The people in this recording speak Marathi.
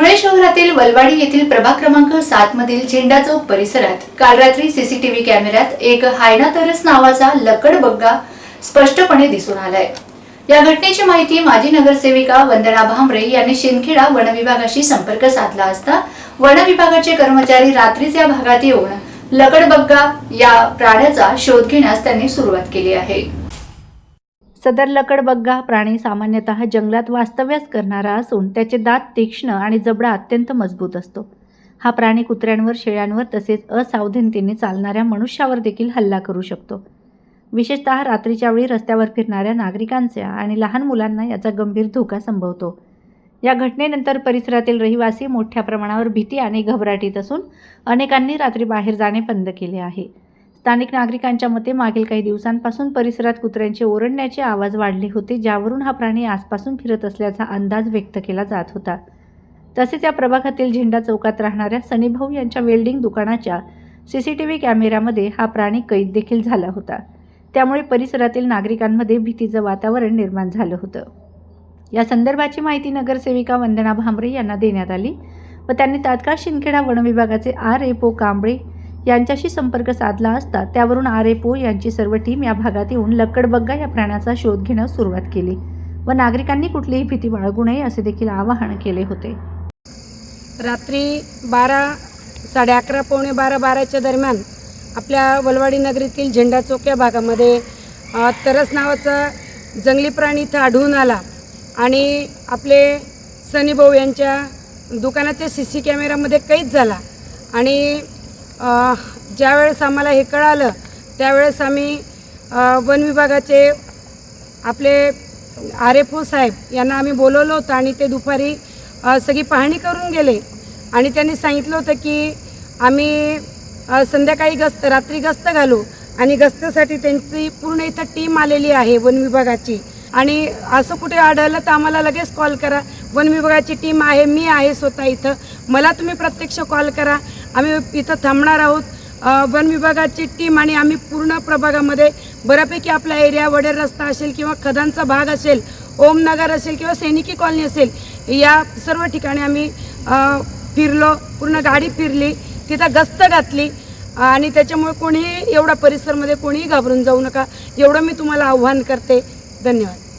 धुळे शहरातील वलवाडी येथील प्रभाग क्रमांक सात मधील झेंडा चौक परिसरात काल रात्री सीसीटीव्ही कॅमेऱ्यात एक हायनातरस नावाचा लकड बग्गा स्पष्टपणे दिसून आलाय. या घटनेची माहिती माजी नगरसेविका वंदना भांबरे यांनी शिंदखेडा वन विभागाशी संपर्क साधला असता वन विभागाचे कर्मचारी रात्रीच या भागात येऊन लकडबग्गा या प्राण्याचा शोध घेण्यास त्यांनी सुरुवात केली आहे. सदर लकडबग्गा प्राणी सामान्यतः जंगलात वास्तव्यास करणारा असून त्याचे दात तीक्ष्ण आणि जबडा अत्यंत मजबूत असतो. हा प्राणी कुत्र्यांवर शेळ्यांवर तसेच असावधानतेने चालणाऱ्या मनुष्यावर देखील हल्ला करू शकतो. विशेषतः रात्रीच्या वेळी रस्त्यावर फिरणाऱ्या नागरिकांच्या आणि लहान मुलांना याचा गंभीर धोका संभवतो. या घटनेनंतर परिसरातील रहिवासी मोठ्या प्रमाणावर भीती आणि घबराटीत असून अनेकांनी रात्री बाहेर जाणे बंद केले आहे. स्थानिक नागरिकांच्या मते मागील काही दिवसांपासून परिसरात कुत्र्यांचे ओरडण्याचे आवाज वाढले होते ज्यावरून हा प्राणी आजपासून फिरत असल्याचा अंदाज व्यक्त केला जात होता. तसेच या प्रभागातील झेंडा चौकात राहणाऱ्या सनीभाऊ यांच्या वेल्डिंग दुकानाच्या सी सी टी व्ही कॅमेऱ्यामध्ये हा प्राणी कैद देखील झाला होता. त्यामुळे परिसरातील नागरिकांमध्ये भीतीचं वातावरण निर्माण झालं होतं. या संदर्भाची माहिती नगरसेविका वंदना भांबरे यांना देण्यात आली व त्यांनी तात्काळ शिंदखेडा वनविभागाचे आर एपो कांबळे यांच्याशी संपर्क साधला असता त्यावरून आरेपो यांची सर्व टीम या भागात येऊन लक्कडबग्गा या प्राण्याचा शोध घेण्यास सुरुवात केली व नागरिकांनी कुठलीही भीती बाळगू नये असे देखील आवाहन केले होते. रात्री बारा साडे अकरा पावणे बारा बाराच्या दरम्यान आपल्या वलवाडी नगरीतील झेंडा चौक या भागामध्ये तरस नावाचा जंगली प्राणी इथं आढळून आला आणि आपले सनी भाऊ यांच्या दुकानाच्या सी सी कॅमेरामध्ये कैद झाला आणि ज्यावेळेस आम्हाला हे कळालं त्यावेळेस आम्ही वन विभागाचे आपले आर एफ ओ साहेब यांना आम्ही बोलवलं होतं आणि ते दुपारी सगळी पाहणी करून गेले. आणि त्यांनी सांगितलं होतं की आम्ही संध्याकाळी गस्त रात्री गस्त घालू आणि गस्तीसाठी त्यांची पूर्ण इथं टीम आलेली आहे वन विभागाची. आणि असं कुठे आढळलं तर आम्हाला लगेच कॉल करा. वन विभागाची टीम आहे मी आहे स्वतः इथं. मला तुम्ही प्रत्यक्ष कॉल करा. आम्ही इथं थांबणार आहोत. वन विभागाची टीम आणि आम्ही पूर्ण प्रभागामध्ये बऱ्यापैकी आपला एरिया वडेर रस्ता असेल किंवा खदांचा भाग असेल ओमनगर असेल किंवा सैनिकी कॉलनी असेल या सर्व ठिकाणी आम्ही फिरलो पूर्ण गाडी फिरली तिथं गस्त घातली. आणि त्याच्यामुळे कोणीही एवढा परिसरमध्ये कोणीही घाबरून जाऊ नका. एवढं मी तुम्हाला आव्हान करते. धन्यवाद.